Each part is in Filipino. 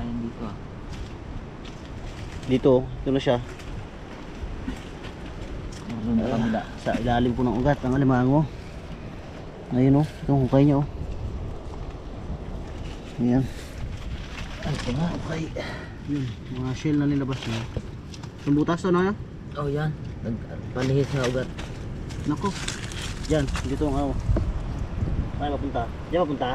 kakain dito ah. Dito, ito na siya. Meron na kabila. Sa ilalim po ng ugat ang alimango. Ayun oh, itong hukay niya oh. Ayan. Ano pa nga? Okay. Yun, mga shell na nilabas niya. Yung butas ano yan? Oh yan. Nagpanihis na ugat. Nako. Diyan, dito ang ano. Saan mapunta? Diyan mapunta?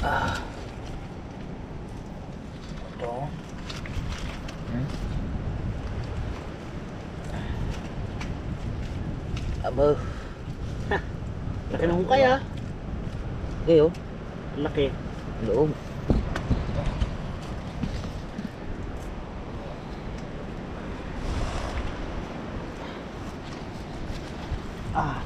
Ah, ito. Hmm? Abo. Laki ng hukay ah. Okay oh. Laki. Loob. Ah.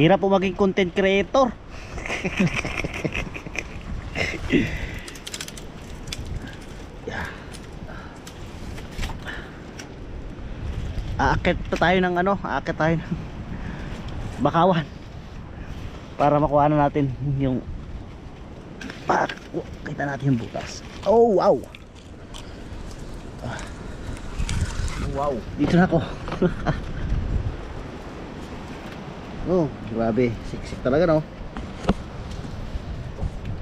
Hirap po maging content creator. Aakit pa tayo ng ano, aakit tayo ng bakawan para makuha na natin yung oh, kita natin yung butas. Oh wow. Wow. dito na ako. Oh grabe. Siksik talaga no?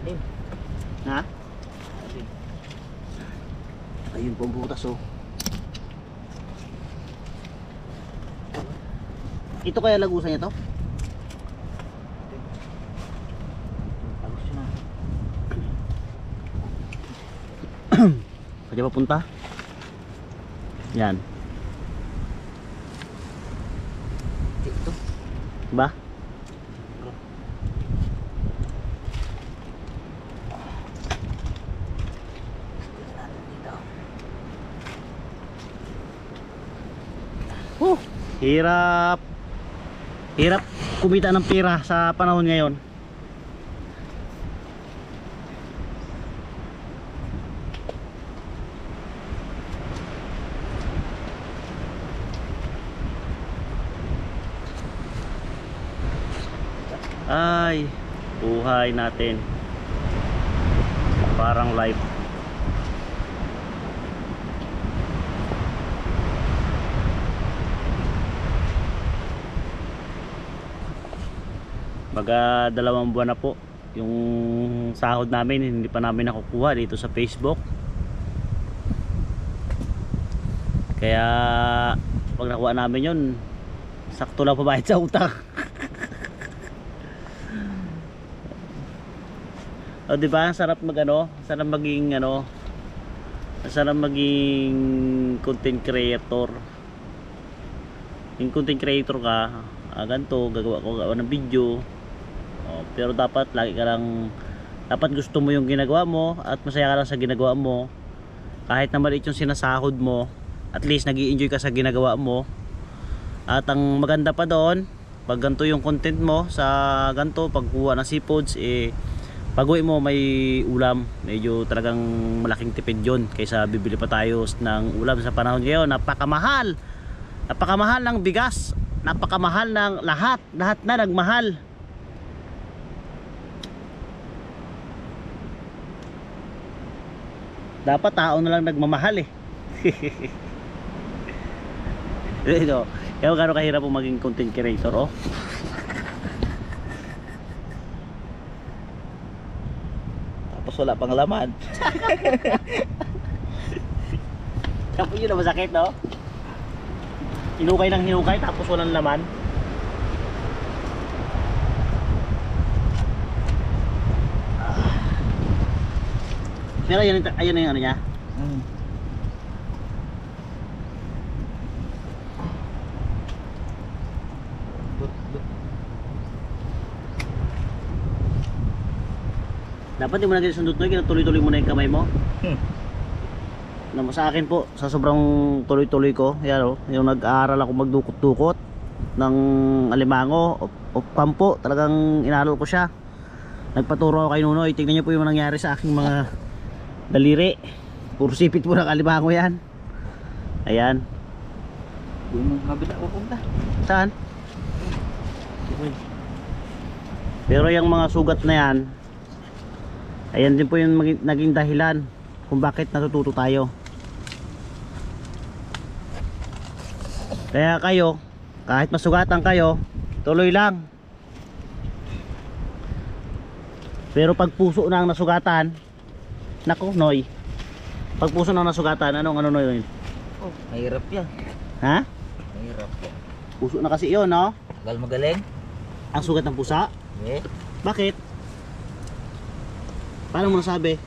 Dim. Ha ayun po ang butas oh ito kaya lagusan niya to. Kaya pa punta? Yan. Dito. Ba? Dito. Hirap. Hirap kumita ng pira sa panahon ngayon. Ay, buhay natin. Parang life. Baga dalawang buwan na po yung sahod namin hindi pa namin nakukuha dito sa Facebook. Kaya pag nakuha namin yun, sakto lang pabayad sa utang. o di ba? Sarap magano, sarap maging ano, sarap maging content creator. Yung content creator ka, ah, ganito, gagawa ko gawa ng video. Pero dapat lagi ka lang dapat gusto mo yung ginagawa mo at masaya ka lang sa ginagawa mo. Kahit na maliit yung sinasahod mo, at least nag enjoy ka sa ginagawa mo. At ang maganda pa doon, pag ganito yung content mo sa ganito, pagkuha ng seafoods, eh, pag uwi mo may ulam, medyo talagang malaking tipid yun kaysa bibili pa tayo ng ulam sa panahon ngayon, napakamahal. Napakamahal ng bigas, napakamahal ng lahat, lahat na nagmahal. Dapat tao na lang nagmamahal eh. Ito, kaya gano'n kahirap po maging content creator oh. Tapos wala pang laman. Tapos yun na masakit no? Hinukay ng hinukay tapos walang laman. Pero yan, ayun na yung ano niya. Hmm. Dapat di mo na ganyan sundot no, tuloy-tuloy mo na yung kamay mo. Hmm. Na sa akin po, sa sobrang tuloy-tuloy ko, yan o, yung nag-aaral ako magdukot-dukot ng alimango o, o pampo, talagang inalol ko siya. Nagpaturo ako kay Nunoy, tignan niyo po yung nangyari sa aking mga daliri. Puro sipit po ng alimango yan. Ayan. Mo kabila pupunta. Saan? Pero yung mga sugat na yan, ayan din po yung maging- naging dahilan kung bakit natututo tayo. Kaya kayo, kahit masugatan kayo, tuloy lang. Pero pag puso na ang nasugatan, nako, Noy. Pag puso na nasugatan, anong ano Noy? Oh, mahirap yan. Ha? Mahirap yan. Puso na kasi yun, no? Tagal magaling. Ang sugat ng pusa. Eh, Bakit? Paano mo nasabi?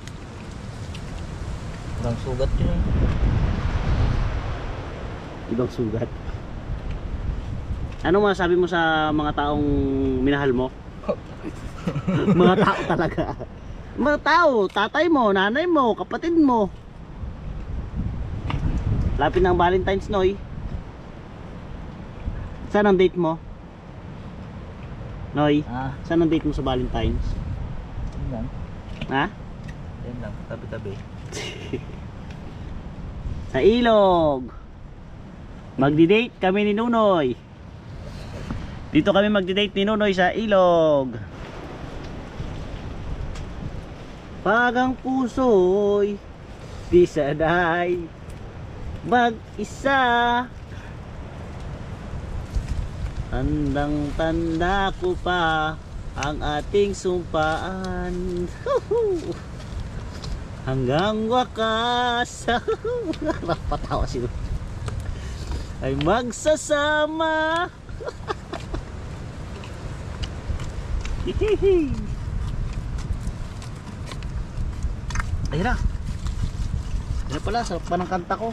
walang sugat yun eh. Ibang sugat. Ano masasabi mo sa mga taong minahal mo? mga tao talaga. Mga tao, tatay mo, nanay mo, kapatid mo. Lapit ng Valentine's Noy. Saan ang date mo? Noy, Ah, saan ang date mo sa Valentine's? yun lang. Ha? Yan lang, tabi-tabi. Sa ilog. Magdi-date kami ni Nunoy. Dito kami magdi-date ni Nunoy sa ilog. Pag ang puso'y di sanay mag-isa. Tandang tanda ko pa ang ating sumpaan. Hanggang wakas. Napatawa sila ay magsasama. Hihihi. Ayun na. Ayun na pala sarap pa ng kanta ko.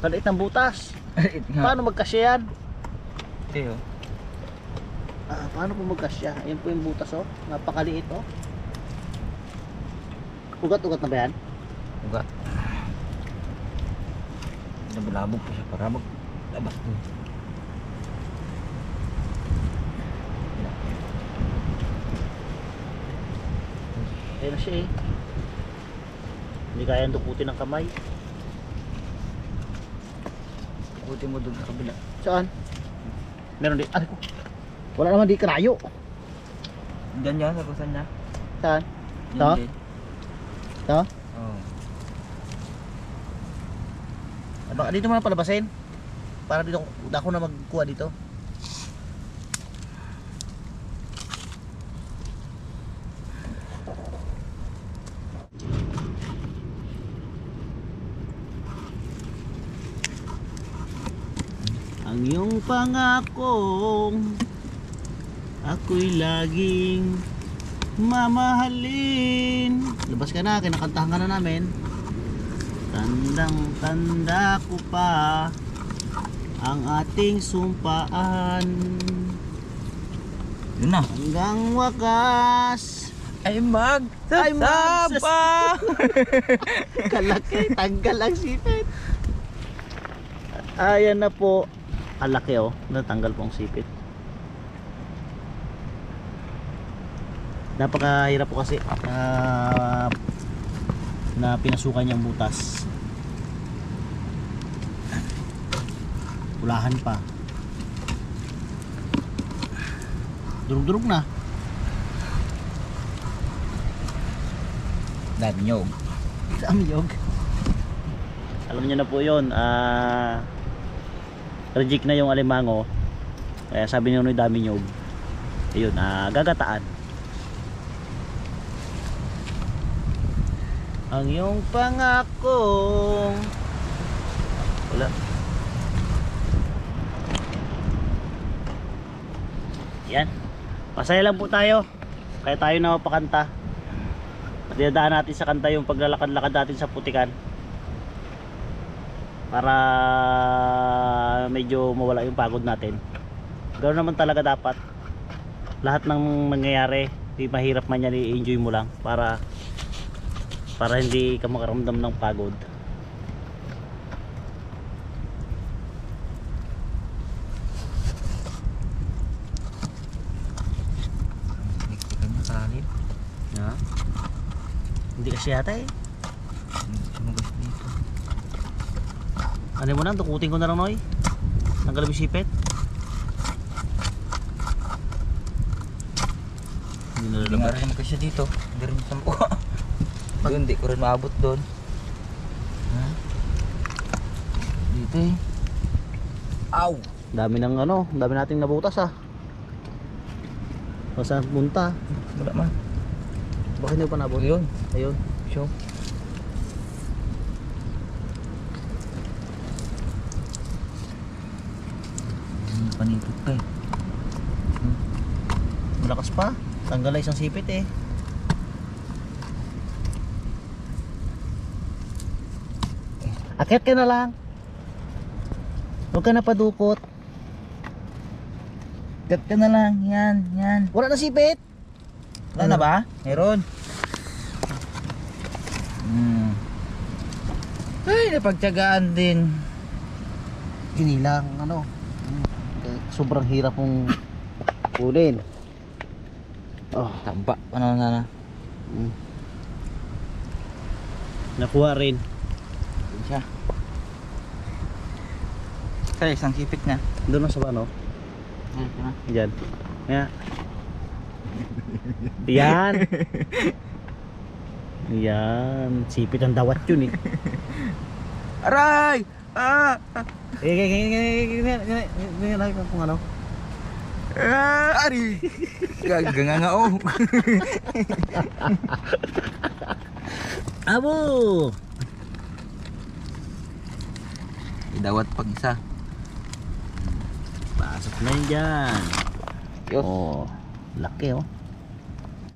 Taliit ng butas. Paano magkasya yan? Ito yun. ah, paano po magkasya? Ayun po yung butas oh. Napakaliit oh. Ugat-ugat na ba yan? Uga. Nabalabog pa siya para maglabas. mo. Ayun na siya eh. Hindi kaya dukutin ng kamay. Buti mo doon sa kabila. Saan? Meron di. Ay ko. Wala naman di karayo. Diyan yan, sagusan niya. Saan? Yan To? din. To? Oo. Baka dito mo na palabasin. Para dito ako na magkuha dito. Iyong pangakong ako'y laging mamahalin. Labas ka na, kinakantahan ka na namin. Tandang tanda ko pa ang ating sumpaan Yun na. hanggang wakas. Ay mag Ay, magsas- sasaba! Kalaki, tanggal ang sipit. Ayan na po. Kalaki oh, natanggal po ang sipit. Napakahirap po kasi na na pinasukan niyang butas. Ulahan pa. Durug-durug na. Danyog. Amyog. Alam niyo na po 'yon. Ah reject na yung alimango. Kaya sabi ni Noy dami nyog. Ayun, ah gagataan. Ang iyong pangako. Wala. Yan. Masaya lang po tayo. Kaya tayo na mapakanta. Dinadaan natin sa kanta yung paglalakad-lakad natin sa putikan para medyo mawala yung pagod natin. Ganoon naman talaga dapat. Lahat ng mangyayari di mahirap man yan i-enjoy mo lang para para hindi ka makaramdam ng pagod. Hindi kasi yata eh Sumugas dito. Ano mo na dukutin ko na lang noy tanggal yung sipit Hindi nga rin kasi dito. Hindi rin sa mukha. Doon, di ko rin maabot doon. Ha? Dito eh. Aw! Dami ng ano, dami nating nabutas ah. Saan punta? Wala man. Bakit hindi pa nabot? Yun. Ayun. Show. Hmm, Panitot pa eh. Malakas pa. Tanggal isang sipit eh. Akit ka na lang. Huwag ka na padukot. Gat ka na lang. Yan, yan. Wala na sipit. Wala na ba? Meron. Hmm. Ay, napagtyagaan din. Ginilang ano. Sobrang hirap mong kunin. Oh, Tamba. Ano na na? mm. Nakuha rin. Yun siya. Kaya isang sipit niya. Doon na sa ano? Yan, yan. Diyan. Nga. Yan. Yan. Sipit ang dawat yun eh. Aray! Ah! Eh, eh, eh, eh, eh, eh, eh, eh, kung ano. Ah! Ari! Gaganga nga oh. Abo! Idawat pag isa. Pasok na yun dyan. Yun. Oh, laki oh.